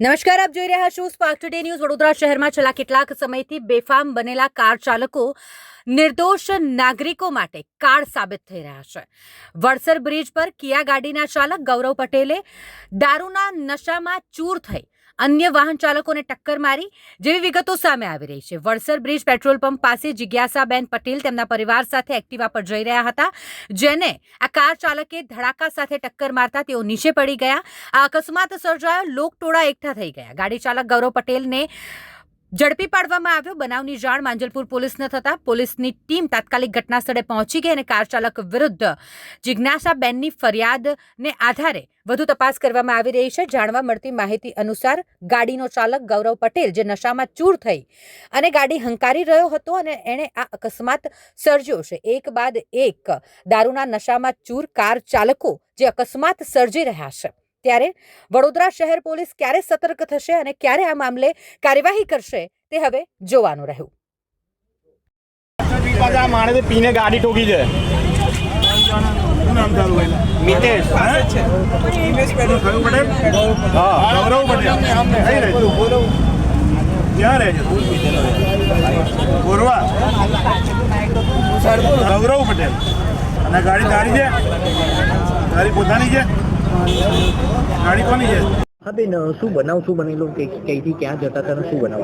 નમસ્કાર, આપ જોઈ રહ્યા છો સ્પાર્ક ટુડે ન્યૂઝ વડોદરા શહેરમાં છેલ્લા કેટલાક સમયથી બેફામ બનેલા કાર ચાલકો નિર્દોષ નાગરિકો માટે કાળ સાબિત થઈ રહ્યા છે. વડસર બ્રિજ પર કિયા ગાડીના ચાલક ગૌરવ પટેલે દારૂના નશામાં ચૂર થઈ અન્ય વાહન ચાલકોને ટક્કર મારી જેવી વિગતો સામે આવી રહી છે. વડસર બ્રિજ પેટ્રોલ પંપ પાસે જિજ્ઞાસાબેન પટેલ તેમના પરિવાર સાથે એક્ટિવા પર જઈ રહ્યા હતા, જેને આ કાર ચાલકે ધડાકા સાથે ટક્કર મારતા તેઓ નીચે પડી ગયા. આ અકસ્માત સર્જાયો લોકટોળા એકઠા થઈ ગયા. ગાડી ચાલક ગૌરવ પટેલને ઝડપી પાડવામાં આવ્યો. બનાવની જાણ માંજલપુર પોલીસને થતા પોલીસની ટીમ તાત્કાલિક ઘટના સ્થળે પહોંચી ગઈ અને કાર ચાલક વિરુદ્ધ જિજ્ઞાસાબેનની ફરિયાદને આધારે વધુ તપાસ કરવામાં આવી રહી છે. જાણવા મળતી માહિતી અનુસાર ગાડીનો ચાલક ગૌરવ પટેલ, જે નશામાં ચૂર થઈ અને ગાડી હંકારી રહ્યો હતો અને એણે આ અકસ્માત સર્જ્યો છે. એક બાદ એક દારૂના નશામાં ચૂર કાર ચાલકો જે અકસ્માત સર્જી રહ્યા છે. ત્યારે વડોદરા શહેર પોલીસ ક્યારે સતર્ક થશે અને ક્યારે આ મામલે કાર્યવાહી કરશે તે હવે જોવાનું રહ્યું. આ માણસે પીને ગાડી ઠોકી છે. મિતેશ. ગૌરવ પટેલ. અને ગાડી તારી છે? તારી પોતાની છે? ગાડી કોની છે? હા બેન શું બનાવ શું બનેલું? કે કઈથી ક્યાં જતા હતા શું બનાવ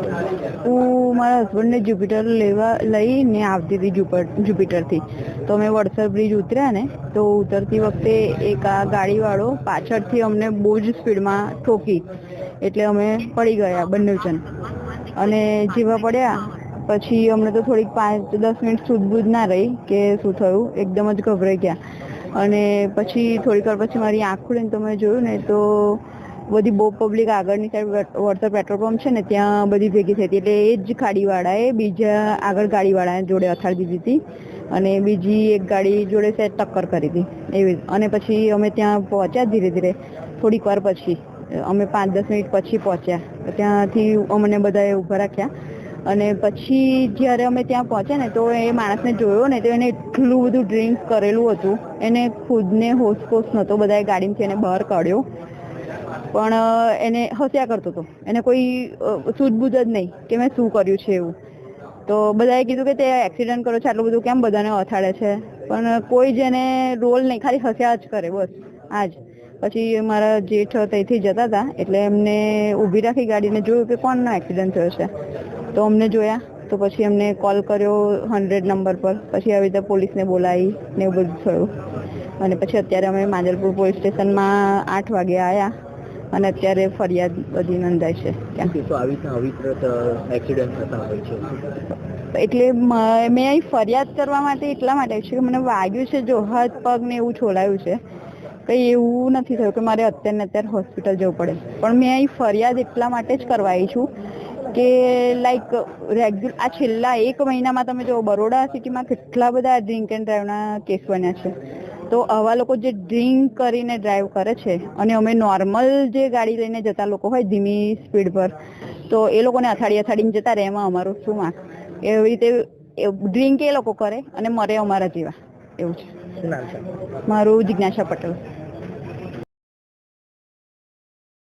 હું મારા હસબન્ડને જુપિટર લેવા લઈને આવતી હતી જ્યુપર જ્યુપિટરથી તો અમે વડસર બ્રિજ ઉતર્યા ને તો ઉતરતી વખતે એક આ ગાડીવાળો પાછળથી અમને બહુ જ સ્પીડમાં ઠોકી. એટલે અમે પડી ગયા બંને જણ. અને જેવા પડ્યા પછી અમને તો થોડીક પાંચ દસ મિનિટ સૂઝબૂઝ ના રહી કે શું થયું એકદમ જ ગભરાઈ ગયા. અને પછી થોડીક વાર પછી મારી આંખ ખુલીને તો મેં જોયું ને, તો બધી બહુ પબ્લિક આગળની સાઈડ વળતર પેટ્રોલ પંપ છે ને, ત્યાં બધી ભેગી થઈ હતી. એટલે એ જ ગાડીવાળાએ બીજા આગળ ગાડીવાળાને જોડે અથાડી દીધી હતી અને બીજી એક ગાડી જોડે સાહેબ ટક્કર કરી હતી. એવી અને પછી અમે ત્યાં પહોંચ્યા ધીરે ધીરે. થોડીક વાર પછી. અમે પાંચ દસ મિનિટ પછી પહોંચ્યા. ત્યાંથી અમને બધાએ ઊભા રાખ્યા. અને પછી જ્યારે અમે ત્યાં પહોંચ્યા ને, તો એ માણસને જોયો ને, તો એને એટલું બધું ડ્રિંક કરેલું હતું. એને ખુદને હોશપોશ નહોતો બધાએ ગાડીમાંથી એને બહાર કાઢ્યો. પણ એને હસ્યા કરતો હતો. એને કોઈ સૂઝબૂઝ જ નહીં કે મેં શું કર્યું છે એવું. તો બધાએ કીધું કે તે એક્સિડન્ટ કર્યો છે, આટલું બધું કેમ બધાને અથાડે છે? પણ કોઈ જેને રોલ નહીં, ખાલી હસ્યા જ કરે, બસ. આ જ પછી મારા જેઠ ત્યાંથી જતા હતા, એટલે એમને ઊભી રાખી ગાડીને જોયું કે કોણનો એક્સિડન્ટ થયો છે. તો અમને જોયા. તો પછી એમને કોલ કર્યો હંડ્રેડ નંબર પર. પછી આવી રીતે પોલીસને બોલાવી ને એવું બધું થયું. અને પછી અત્યારે અમે માંજલપુર પોલીસ સ્ટેશનમાં આઠ વાગે આવ્યા અને અત્યારે ફરિયાદ બધી નોંધાય છે. એટલે મેં અહીં ફરિયાદ કરવા માટે એટલા માટે છે કે મને વાગ્યું છે જો હાથ પગ ને એવું છોલાયું છે. કંઈ એવું નથી થયું કે મારે અત્યારે ને અત્યારે હોસ્પિટલ જવું પડે. પણ મેં અહીં ફરિયાદ એટલા માટે જ કરવા આવી છું કે લાઈક રેગ્યુલર આ છેલ્લા એક મહિનામાં તમે જો બરોડા સિટીમાં કેટલા બધા ડ્રિંક એન્ડ ડ્રાઈવના કેસ બન્યા છે. તો આવા લોકો જે ડ્રિંક કરીને ડ્રાઈવ કરે છે અને અમે નોર્મલ જે ગાડી લઈને જતા લોકો હોય ધીમી સ્પીડ પર તો એ લોકોને અથાડી અથાડીને જતા રહે એમાં અમારું શું માર્ક એવી રીતે ડ્રિંક એ લોકો કરે અને મરે અમારા જેવા. એવું છે? મારું જિજ્ઞાસા પટેલ.